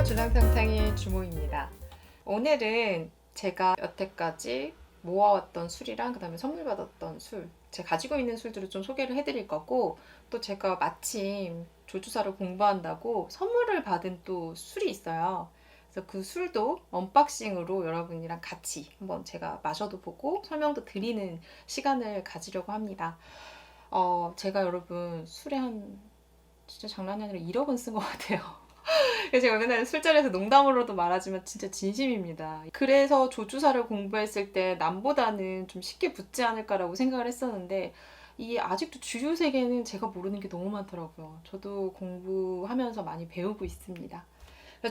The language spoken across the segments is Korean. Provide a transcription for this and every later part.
안녕하세요. 주당탕탕의 주모입니다. 오늘은 제가 여태까지 모아왔던 술이랑 그다음에 선물 받았던 술, 제가 가지고 있는 술들을 좀 소개를 해드릴 거고 또 제가 마침 조주사를 공부한다고 선물을 받은 또 술이 있어요. 그래서 그 술도 언박싱으로 여러분이랑 같이 한번 제가 마셔도 보고 설명도 드리는 시간을 가지려고 합니다. 어, 제가 여러분 술에 한 진짜 장난이 아니라 1억은 쓴것 같아요. 제가 맨날 술자리에서 농담으로도 말하지만 진짜 진심입니다. 그래서 조주사를 공부했을 때 남보다는 좀 쉽게 붙지 않을까라고 생각을 했었는데 이 아직도 주류 세계는 제가 모르는 게 너무 많더라고요. 저도 공부하면서 많이 배우고 있습니다.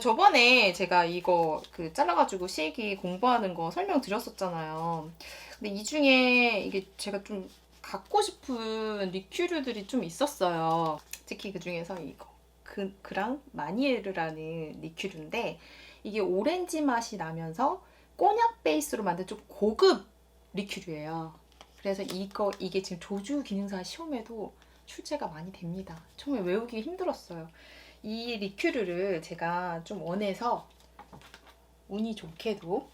저번에 제가 이거 그 잘라가지고 시기 공부하는 거 설명드렸었잖아요. 근데 이 중에 이게 제가 좀 갖고 싶은 리큐르들이 좀 있었어요. 특히 그 중에서 이거 그, 그랑 마니에르라는 리큐르인데 이게 오렌지 맛이 나면서 꼬냑 베이스로 만든 좀 고급 리큐르예요. 그래서 이거 이게 지금 조주 기능사 시험에도 출제가 많이 됩니다. 처음에 외우기 힘들었어요. 이 리큐르를 제가 좀 원해서 운이 좋게도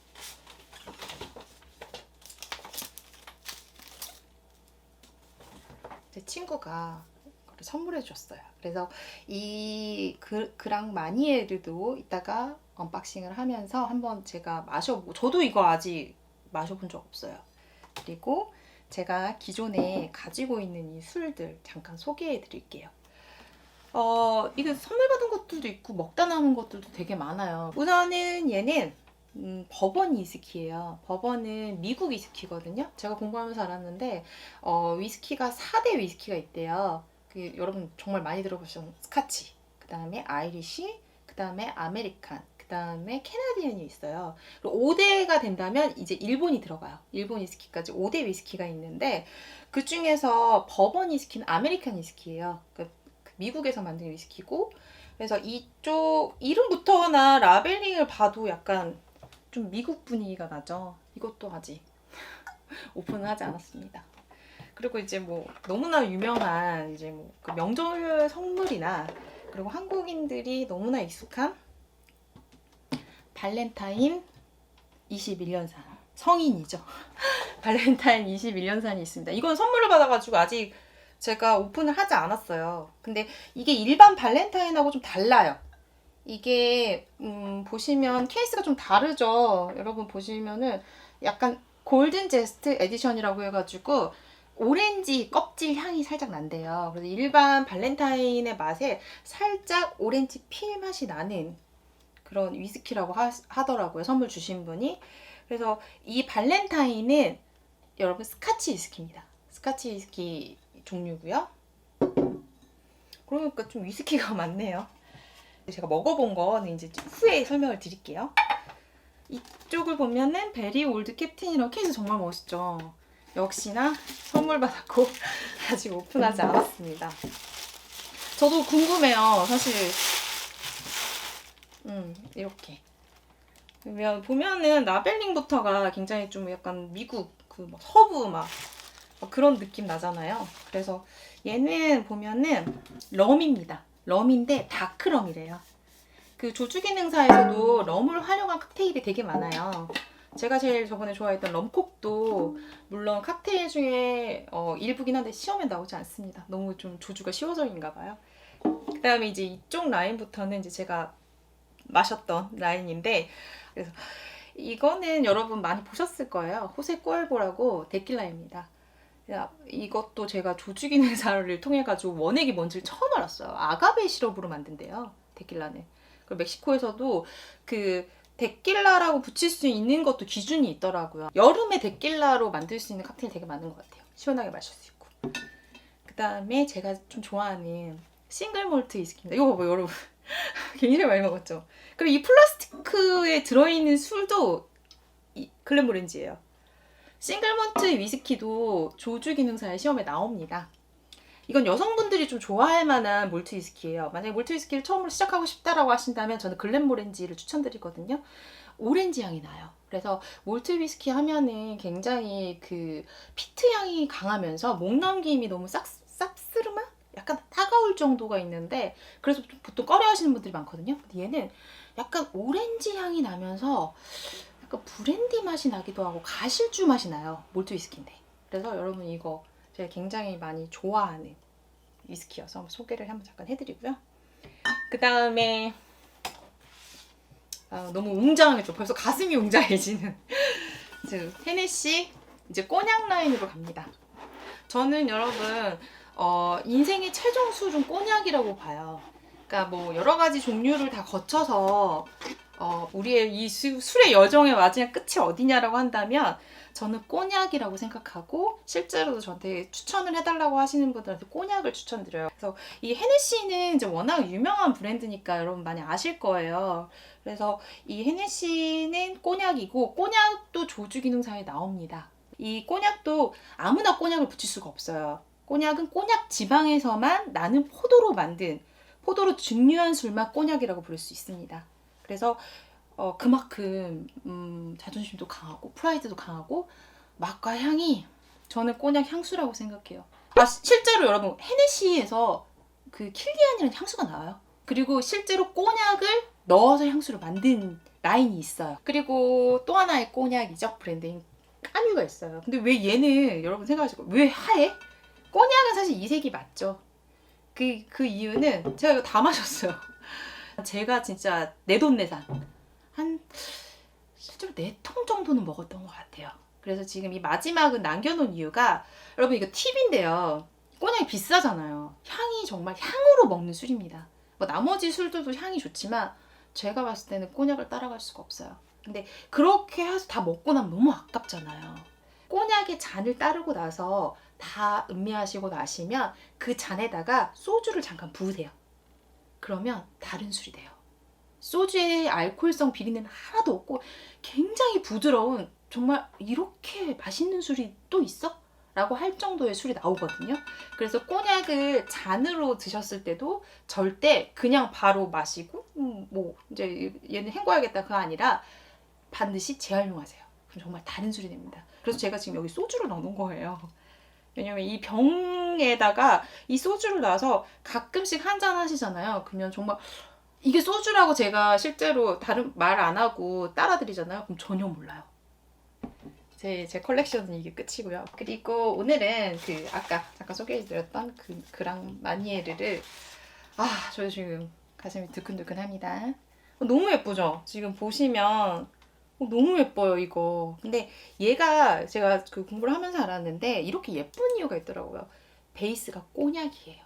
제 친구가 선물해 줬어요. 그래서 이 그, 그랑 마니에르도 이따가 언박싱을 하면서 한번 제가 마셔보고 저도 이거 아직 마셔본 적 없어요. 그리고 제가 기존에 가지고 있는 이 술들 잠깐 소개해 드릴게요. 어, 이게 선물 받은 것들도 있고 먹다 남은 것들도 되게 많아요. 우선은 얘는 음, 버번 위스키예요. 버번은 미국 위스키거든요. 제가 공부하면서 알았는데 어, 위스키가 4대 위스키가 있대요. 그 여러분 정말 많이 들어보신 스카치, 그 다음에 아이리시, 그 다음에 아메리칸, 그 다음에 캐나디안이 있어요. 그리고 5대가 된다면 이제 일본이 들어가요. 일본 위스키까지 5대 위스키가 있는데 그 중에서 버번 위스키는 아메리칸 위스키예요. 그, 그 미국에서 만든 위스키고 그래서 이쪽 이름부터나 라벨링을 봐도 약간 좀 미국 분위기가 나죠. 이것도 아직 오픈을 하지 않았습니다. 그리고 이제 뭐 너무나 유명한 이제 뭐 그 명절 선물이나 그리고 한국인들이 너무나 익숙한 발렌타인 21년산 성인이죠. 발렌타인 21년산이 있습니다. 이건 선물을 받아가지고 아직 제가 오픈을 하지 않았어요. 근데 이게 일반 발렌타인하고 좀 달라요. 이게 음, 보시면 케이스가 좀 다르죠. 여러분 보시면은 약간 골든 제스트 에디션이라고 해가지고 오렌지 껍질 향이 살짝 난대요. 그래서 일반 발렌타인의 맛에 살짝 오렌지 필 맛이 나는 그런 위스키라고 하, 더라고요 선물 주신 분이. 그래서 이 발렌타인은 여러분 스카치 위스키입니다. 스카치 위스키 종류고요. 그러니까 좀 위스키가 많네요. 제가 먹어본 거는 이제 후에 설명을 드릴게요. 이쪽을 보면은 베리 올드 캡틴이라고 케이스 정말 멋있죠. 역시나 선물 받았고 아직 오픈하지 않았습니다. 저도 궁금해요. 사실 음 이렇게 그러면 보면은 라벨링부터가 굉장히 좀 약간 미국 그막 서부 막, 막 그런 느낌 나잖아요. 그래서 얘는 보면은 럼입니다. 럼인데 다크럼이래요. 그 조주 기능사에서도 럼을 활용한 칵테일이 되게 많아요. 제가 제일 저번에 좋아했던 럼콕도 물론 칵테일 중에 어, 일부긴 한데 시험에 나오지 않습니다. 너무 좀 조주가 쉬워서인가 봐요. 그 다음에 이제 이쪽 라인부터는 이제 제가 마셨던 라인인데 그래서 이거는 여러분 많이 보셨을 거예요. 호세 꼬알보라고 데킬라입니다. 야, 이것도 제가 조주 기능사를 통해 가지고 원액이 뭔지를 처음 알았어요. 아가베 시럽으로 만든대요. 데킬라는. 그리고 멕시코에서도 그 데킬라라고 붙일 수 있는 것도 기준이 있더라고요. 여름에 데킬라로 만들 수 있는 칵테일 되게 많은 것 같아요. 시원하게 마실 수 있고. 그 다음에 제가 좀 좋아하는 싱글 몰트 위스키입니다. 이거 봐봐 여러분. 굉장히 많이 먹었죠. 그리고 이 플라스티크에 들어있는 술도 글렌모렌지예요. 싱글 몰트 위스키도 조주 기능사의 시험에 나옵니다. 이건 여성분들이 좀 좋아할 만한 몰트 위스키예요. 만약에 몰트 위스키를 처음으로 시작하고 싶다라고 하신다면 저는 글렌모렌지를 추천드리거든요. 오렌지 향이 나요. 그래서 몰트 위스키 하면은 굉장히 그 피트 향이 강하면서 목 넘김이 너무 싹 쌉스름한 약간 따가울 정도가 있는데 그래서 좀 보통 꺼려 하시는 분들이 많거든요. 근데 얘는 약간 오렌지 향이 나면서 약간 브랜디 맛이 나기도 하고 가실주 맛이 나요. 몰트 위스키인데. 그래서 여러분 이거 제가 굉장히 많이 좋아하는 위스키여서 소개를 한번 잠깐 해드리고요. 그 다음에 아, 너무 웅장하겠죠. 벌써 가슴이 웅장해지는 이제 헤네시 이제 꼬냑 라인으로 갑니다. 저는 여러분 어, 인생의 최종 술은 꼬냑이라고 봐요. 그러니까 뭐 여러 가지 종류를 다 거쳐서 어, 우리의 이 수- 술의 여정의 마지막 끝이 어디냐라고 한다면 저는 꼬냑이라고 생각하고 실제로도 저한테 추천을 해달라고 하시는 분들한테 꼬냑을 추천드려요. 그래서 이 헤네시는 이제 워낙 유명한 브랜드니까 여러분 많이 아실 거예요. 그래서 이 헤네시는 꼬냑이고 꼬냑도 조주 기능사에 나옵니다. 이 꼬냑도 아무나 꼬냑을 붙일 수가 없어요. 꼬냑은 꼬냑 지방에서만 나는 포도로 만든 포도로 증류한 술만 꼬냑이라고 부를 수 있습니다. 그래서 어, 그만큼 음, 자존심도 강하고 프라이드도 강하고 맛과 향이 저는 꼬냑 향수라고 생각해요. 아 시- 실제로 여러분 헤네시에서 그 킬리안이라는 향수가 나와요. 그리고 실제로 꼬냑을 넣어서 향수를 만든 라인이 있어요. 그리고 또 하나의 꼬냑이죠 브랜드인 까뮤가 있어요. 근데 왜 얘는 여러분 거예요. 왜 하얘? 꼬냑은 사실 이색이 맞죠. 그, 그 이유는 제가 이거 다 마셨어요. 제가 진짜 내돈내산 한 실제로 네 통 정도는 먹었던 것 같아요. 그래서 지금 이 마지막은 남겨놓은 이유가 여러분 이거 팁인데요. 꼬냑이 비싸잖아요. 향이 정말 향으로 먹는 술입니다. 뭐 나머지 술들도 향이 좋지만 제가 봤을 때는 꼬냑을 따라갈 수가 없어요. 근데 그렇게 해서 다 먹고 나면 너무 아깝잖아요. 꼬냑의 잔을 따르고 나서 다 음미하시고 나시면 그 잔에다가 소주를 잠깐 부으세요. 그러면 다른 술이 돼요. 소주의 알코올성 비린내는 하나도 없고 굉장히 부드러운 정말 이렇게 맛있는 술이 또 있어? 라고 할 정도의 술이 나오거든요. 그래서 꼬냑을 잔으로 드셨을 때도 절대 그냥 바로 마시고 음, 뭐 이제 얘는 헹궈야겠다 그거 아니라 반드시 재활용하세요. 그럼 정말 다른 술이 됩니다. 그래서 제가 지금 여기 소주를 넣어놓은 거예요. 왜냐면 이 병 에다가 이 소주를 넣어서 가끔씩 한 잔 하시잖아요. 그러면 정말 이게 소주라고 제가 실제로 다른 말 안 하고 따라드리잖아요. 그럼 전혀 몰라요. 제, 제 컬렉션은 이게 끝이고요. 그리고 오늘은 그 아까 잠깐 소개해드렸던 그 그랑 마니에르를 아, 저 지금 가슴이 드근드근합니다. 어, 너무 예쁘죠? 지금 보시면 어, 너무 예뻐요, 이거. 근데 얘가 제가 그 공부를 하면서 알았는데 이렇게 예쁜 이유가 있더라고요. 베이스가 꼬냑이에요.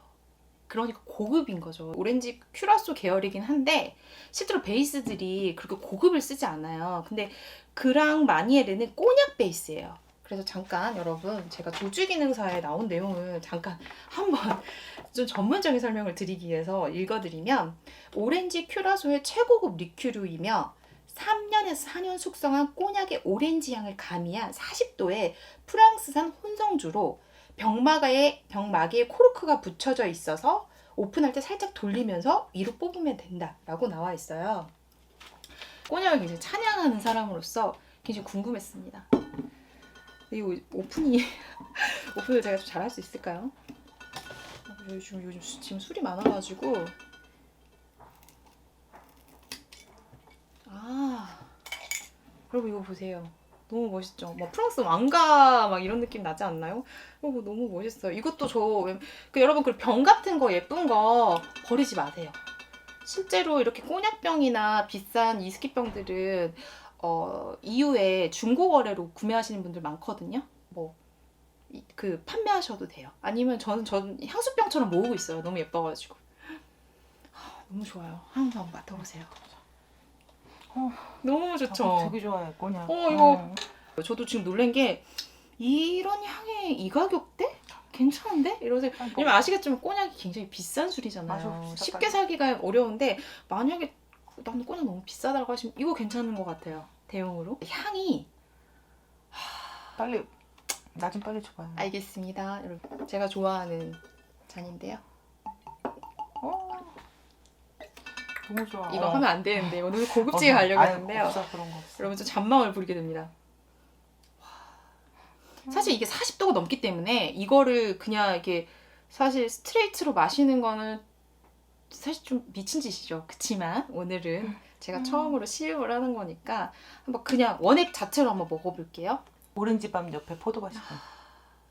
그러니까 고급인 거죠. 오렌지 큐라소 계열이긴 한데 실제로 베이스들이 그렇게 고급을 쓰지 않아요. 근데 그랑 마니에르는 꼬냑 베이스예요. 그래서 잠깐 여러분 제가 조주 기능사에 나온 내용을 잠깐 한번 좀 전문적인 설명을 드리기 위해서 읽어드리면 오렌지 큐라소의 최고급 리큐르이며 3년에서 4년 숙성한 꼬냑의 오렌지 향을 가미한 40도의 프랑스산 혼성주로 병마가에 병막에 코르크가 붙여져 있어서 오픈할 때 살짝 돌리면서 위로 뽑으면 된다라고 나와 있어요. 꼬냑을 굉장히 찬양하는 사람으로서 굉장히 궁금했습니다. 이거 오픈이 오픈을 제가 좀 잘할 수 있을까요? 어, 요즘 요즘 수- 지금 술이 많아가지고 아 여러분 이거 보세요. 너무 멋있죠? 막 프랑스 왕가 막 이런 느낌 나지 않나요? 이거 너무 멋있어요. 이것도 저 그 여러분 그 병 같은 거 예쁜 거 버리지 마세요. 실제로 이렇게 꼬냑병이나 비싼 이스키병들은 어, 이후에 중고 거래로 구매하시는 분들 많거든요. 뭐 그 판매하셔도 돼요. 아니면 저는 전 향수병처럼 모으고 있어요. 너무 예뻐가지고. 하, 너무 좋아요. 한번 맡아보세요. 어, 너무 좋죠. 되게 좋아해 꼬냑. 어, 이거 음. 저도 지금 놀란 게 이런 향에 이 가격대? 괜찮은데? 이러세요. 아니, 왜냐면 아시겠지만 꼬냑이 굉장히 비싼 술이잖아요. 맞아, 비싸, 쉽게. 사기가 어려운데 만약에 나는 꼬냑 너무 비싸다고 하시면 이거 괜찮은 것 같아요. 대용으로. 향이 빨리 나 좀 빨리 줘봐요. 알겠습니다. 여러분 제가 좋아하는 잔인데요. 어, 너무 좋아. 이거 어. 하면 안 되는데 오늘 고급지게 어, 가려고 아유, 했는데요. 없어 그런 거 없어. 여러분 좀 잔망을 부리게 됩니다. 와. 사실 이게 40도가 넘기 때문에 이거를 그냥 이렇게 사실 스트레이트로 마시는 거는 사실 좀 미친 짓이죠. 그치만 오늘은 제가 음. 처음으로 시음을 하는 거니까 한번 그냥 원액 자체로 한번 먹어볼게요. 오렌지밤 옆에 포도밭이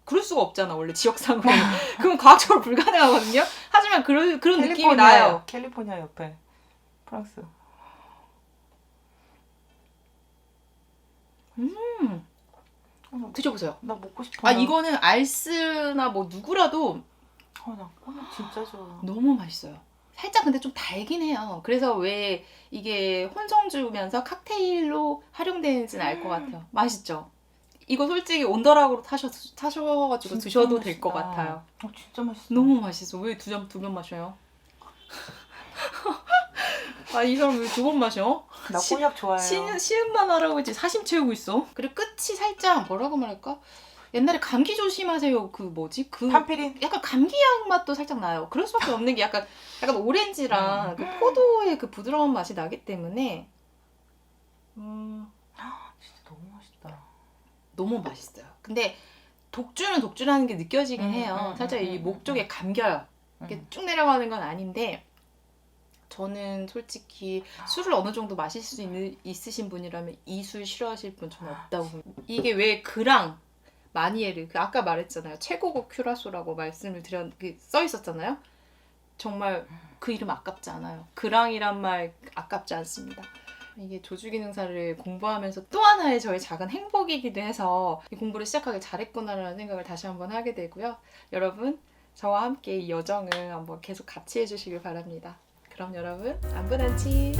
그럴 수가 없잖아 원래 지역상으로 그건 과학적으로 불가능하거든요. 하지만 그런 그런 느낌이 나요. 캘리포니아 옆에 프랑스. 음 드셔보세요. 나 먹고 싶어. 아 이거는 알스나 뭐 누구라도 어, 나 콜라 진짜 좋아. 너무 맛있어요. 살짝 근데 좀 달긴 해요. 그래서 왜 이게 혼성주면서 칵테일로 활용되는지는 알 것 같아요. 맛있죠? 이거 솔직히 온더락으로 타셔, 타셔가지고 드셔도 될 것. 같아요. 어, 진짜 맛있어. 너무 맛있어. 왜 두 잔, 두 병 마셔요? 아, 이 사람 왜 두 번 마셔? 나 시- 곤약 좋아해요. 시, 시음만 하라고 이제 사심 채우고 있어. 그리고 끝이 살짝 뭐라고 말할까? 옛날에 감기 조심하세요. 그 뭐지? 그 판피린. 약간 감기약 맛도 살짝 나요. 그럴 수밖에 없는 게 약간 약간 오렌지랑 그 포도의 그 부드러운 맛이 나기 때문에 음, 진짜 너무 맛있다. 너무 맛있어요. 근데 독주는 독주라는 게 느껴지긴 음, 해요. 음, 살짝 음, 이 음, 목 쪽에 감겨요. 이렇게 음. 쭉 내려가는 건 아닌데 저는 솔직히 술을 어느 정도 마실 수 있는, 있으신 분이라면 이 술 싫어하실 분 저는 없다고 봅니다. 이게 왜 그랑 마니에르 그 아까 말했잖아요 최고급 큐라소라고 말씀을 드렸 그써 있었잖아요. 정말 그 이름 아깝지 않아요. 그랑이란 말 아깝지 않습니다. 이게 조주기능사를 공부하면서 또 하나의 저의 작은 행복이기도 해서 이 공부를 시작하길 잘했구나라는 생각을 다시 한번 하게 되고요. 여러분 저와 함께 이 여정을 한번 계속 같이 해주시길 바랍니다. 그럼 여러분 안부단치